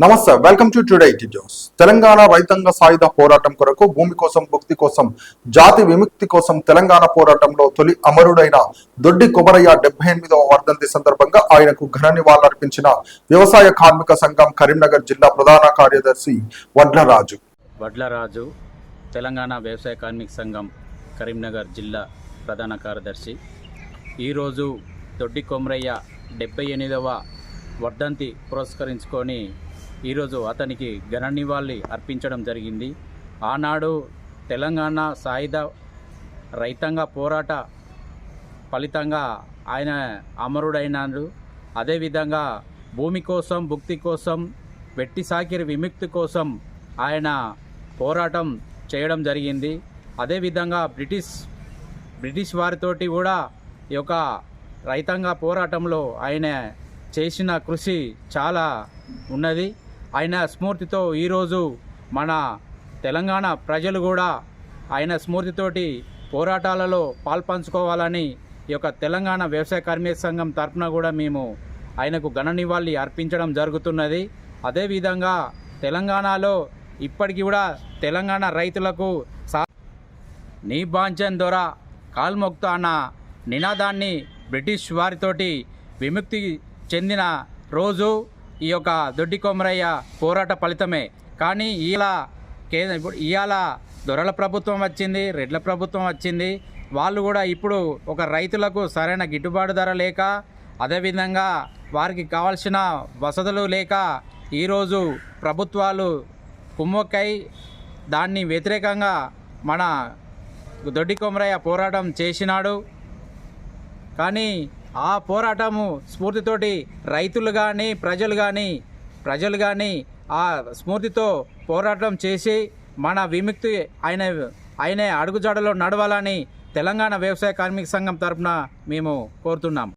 నమస్తే welcome to today news Telangana రైతాంగ సాయుధ పోరాటం కొరకు భూమి కోసం భక్తి కోసం జాతి విముక్తి కోసం తెలంగాణ పోరాటంలో తొలి అమరుడైన దొడ్డి కొమరయ్య డెబ్బై ఎనిమిదవ వర్ధంతి సందర్భంగా ఆయనకు ఘన నివాళులర్పించిన వ్యవసాయ కార్మిక సంఘం కరీంనగర్ జిల్లా ప్రధాన కార్యదర్శి వడ్లరాజు. వడ్లరాజు తెలంగాణ వ్యవసాయ కార్మిక సంఘం కరీంనగర్ జిల్లా ప్రధాన కార్యదర్శి. ఈరోజు దొడ్డి కొమరయ్య డెబ్బై ఎనిమిదవ వర్ధంతి పురస్కరించుకొని ఈరోజు అతనికి ఘన నివాళి అర్పించడం జరిగింది. ఆనాడు తెలంగాణ సాయుధ రైతాంగ పోరాట ఫలితంగా ఆయన అమరుడైనాడు. అదేవిధంగా భూమి కోసం భుక్తి కోసం వెట్టి సాకిరి విముక్తి కోసం ఆయన పోరాటం చేయడం జరిగింది. అదేవిధంగా బ్రిటిష్ బ్రిటిష్ వారితోటి కూడా ఈ యొక్క రైతాంగ పోరాటంలో ఆయన చేసిన కృషి చాలా ఉన్నది. ఆయన స్ఫూర్తితో ఈరోజు మన తెలంగాణ ప్రజలు కూడా ఆయన స్ఫూర్తితోటి పోరాటాలలో పాల్పంచుకోవాలని ఈ యొక్క తెలంగాణ వ్యవసాయ కార్మిక సంఘం తరఫున కూడా మేము ఆయనకు ఘన నివాళి అర్పించడం జరుగుతున్నది. అదేవిధంగా తెలంగాణలో ఇప్పటికీ కూడా తెలంగాణ రైతులకు సా నీ బాంచన్ ద్వారా కాల్మొక్త అన్న నినాదాన్ని బ్రిటిష్ వారితోటి విముక్తి చెందిన రోజు ఈ యొక్క దొడ్డి కొమరయ్య పోరాట ఫలితమే. కానీ ఇలా కేంద్ర ఇవాళ దొరల ప్రభుత్వం వచ్చింది రెడ్ల ప్రభుత్వం వచ్చింది. వాళ్ళు కూడా ఇప్పుడు ఒక రైతులకు సరైన గిట్టుబాటు ధర లేక అదేవిధంగా వారికి కావాల్సిన వసతులు లేక ఈరోజు ప్రభుత్వాలు కుమ్మక్కై దాన్ని వ్యతిరేకంగా మన దొడ్డి కొమరయ్య పోరాటం చేసినాడు. కానీ ఆ పోరాటము స్ఫూర్తితోటి రైతులు కానీ ప్రజలు కానీ ప్రజలు కానీ ఆ స్ఫూర్తితో పోరాటం చేసి మన విముక్తి ఆయన ఆయన అడుగుజాడలో నడవాలని తెలంగాణ వ్యవసాయ కార్మిక సంఘం తరపున మేము కోరుతున్నాం.